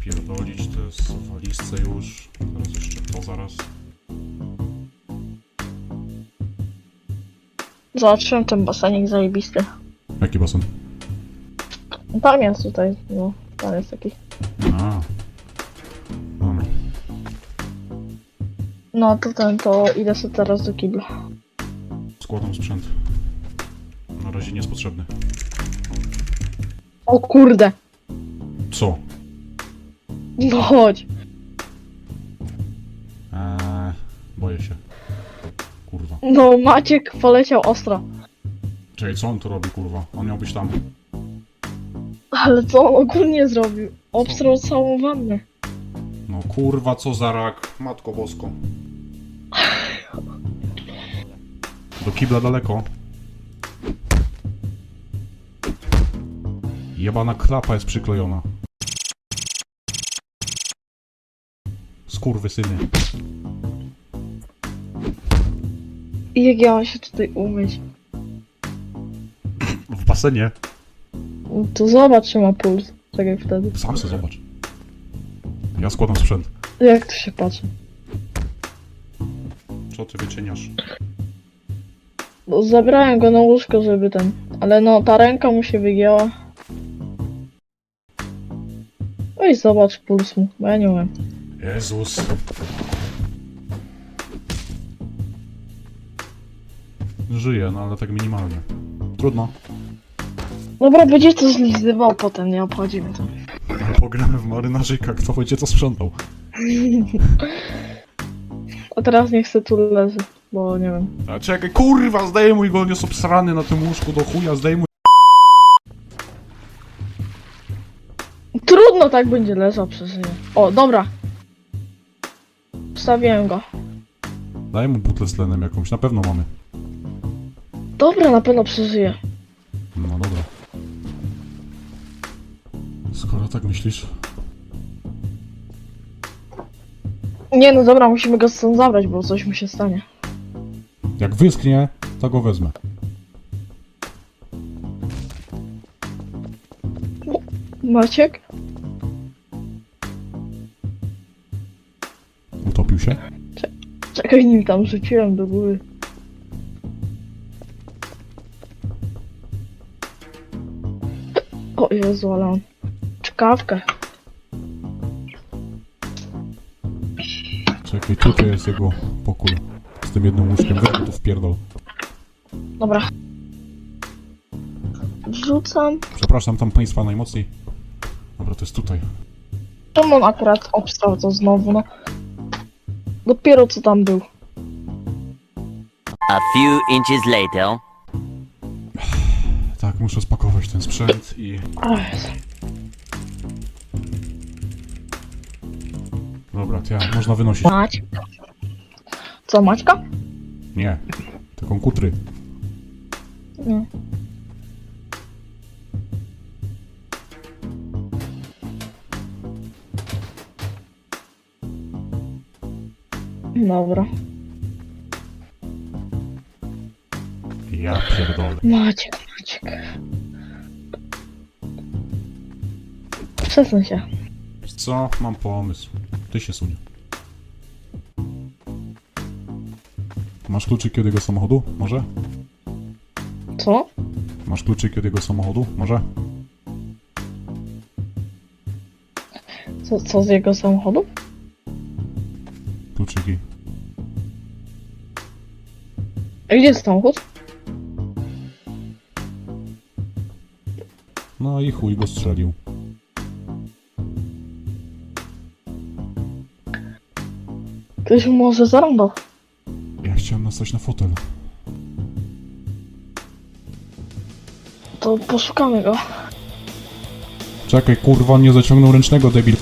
wypierdolić, to jest w walizce już. Teraz jeszcze to zaraz. Zobaczyłem ten basenik zajebisty. Jaki basen? Tam jest tutaj, no, tam jest taki. A. Dobra. No to ten, to idę sobie teraz do kibla. Składam sprzęt. Na razie nie jest potrzebny. O kurde! Co? No chodź! Eee, boję się. Kurwa. No Maciek poleciał ostro. Czekaj, co on tu robi, kurwa? On miał być tam. Ale co on ogólnie zrobił? Obstrał całą wannę. No kurwa, co za rak. Matko bosko. Do kibla daleko. Jebana klapa jest przyklejona. Skurwysyny. I jak ja mam się tutaj umyć? W basenie? No To zobacz, czy ma puls. Tak jak wtedy. Sam se zobacz. Ja składam sprzęt. Jak to się patrzy? Co ty wyczyniasz? No, zabrałem go na łóżko, żeby ten... Ale no, ta ręka mu się wygięła. Oj, zobacz puls mu, bo ja nie umiem. Jezus. Żyje, no ale tak minimalnie. Trudno. Dobra, będzie to zlizywał potem, nie obchodzi mnie to. Ale pogramy w marynarzyka, kto będzie to sprzątał. A teraz nie chcę tu leży, bo nie wiem. A czekaj, kurwa, zdejmuj go, on jest obsrany na tym łóżku do chuja, zdejmuj. Trudno tak będzie leżał, przeżyje. O, dobra. Wstawiłem go. Daj mu butlę z tlenem jakąś, na pewno mamy. Dobra, na pewno przeżyje. No dobra. Skoro tak myślisz, Nie no dobra, musimy go stąd zabrać, bo coś mu się stanie. jak wyschnie, to go wezmę. Maciek? Się? Czekaj, nim tam rzuciłem do góry. O Jezu, ale on... Czkawkę. Czekaj, tutaj jest jego pokój. Z tym jednym łóżkiem, weź tu wpierdol. Dobra. Wrzucam. Przepraszam tam państwa najmocniej. Dobra, to jest tutaj. Czemu on akurat obstał to znowu, no? Dopiero co tam był. A few inches later. Tak, muszę spakować ten sprzęt i... Dobra, to ja, można wynosić. Mać. Co, Maćka? Nie, te konkutry. Nie. Dobra. Ja pierdolę. Maciek, Maciek. Przesuń się. Wiesz Co? Mam pomysł. Ty się sunie. Masz kluczyk od jego samochodu? Może? Co? Masz kluczyk od jego samochodu? Może? Co, co z jego samochodu? Kluczyki. A gdzie jest samochód? No i chuj go strzelił. Ktoś mu może zarąbał. Ja chciałem nastać na fotel. To poszukamy go. Czekaj, kurwa, nie zaciągnął ręcznego, debil.